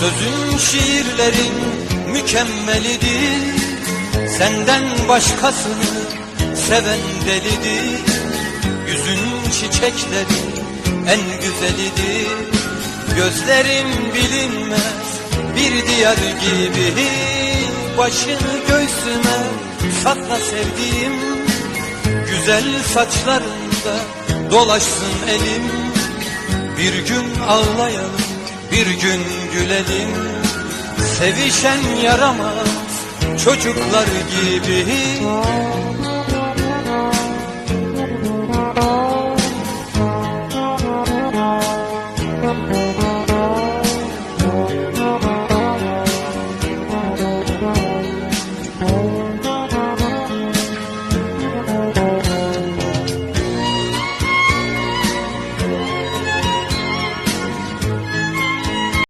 Sözün şiirlerin mükemmelidir. Senden başkasını seven delidir. Yüzün çiçeklerin en güzelidir. Gözlerin bilinmez bir diyar gibi Başını göğsüme sakla sevdiğim Güzel saçlarında dolaşsın elim. Bir gün ağlayalım bir gün gülelim Sevişen yaramaz çocuklar gibi